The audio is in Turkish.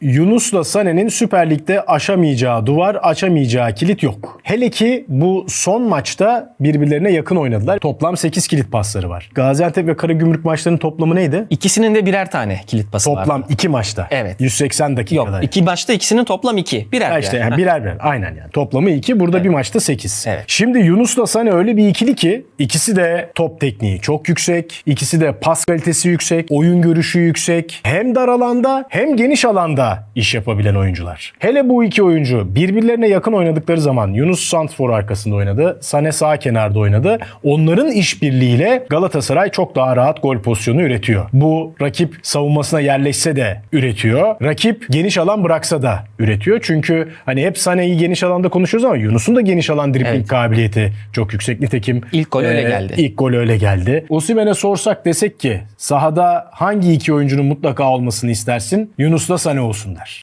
Yunus'la Sané'nin Süper Lig'de aşamayacağı duvar, açamayacağı kilit yok. Hele ki bu son maçta birbirlerine yakın oynadılar. Toplam 8 kilit pasları var. Gaziantep ve Karagümrük maçlarının toplamı neydi? İkisinin de birer tane kilit pası var. Toplam 2 maçta. Evet. 180 Yok dakikada. iki başta ikisinin toplam iki. Birer Ha birer. işte yani birer birer. Aynen yani. Toplamı 2. Burada bir maçta 8. Evet. Şimdi Yunus'la Sané öyle bir ikili ki ikisi de top tekniği çok yüksek. ikisi de pas kalitesi yüksek. Oyun görüşü yüksek. Hem dar alanda hem geniş alanda iş yapabilen oyuncular. Hele bu iki oyuncu birbirlerine yakın oynadıkları zaman Yunus Santfor arkasında oynadı. Sané sağ kenarda oynadı. Onların işbirliğiyle Galatasaray çok daha rahat gol pozisyonu üretiyor. Bu rakip savunmasına yerleşse de üretiyor. Rakip geniş alan bıraksa da üretiyor. Çünkü hani hep Sané'yi geniş alanda konuşuyoruz ama Yunus'un da geniş alan dribbling Evet. kabiliyeti çok yüksek. Nitekim İlk gol öyle e, geldi. İlk gol öyle geldi. Osimhen'e sorsak desek ki sahada hangi iki oyuncunun mutlaka olmasını istersin? Yunus'la Sané olsun der.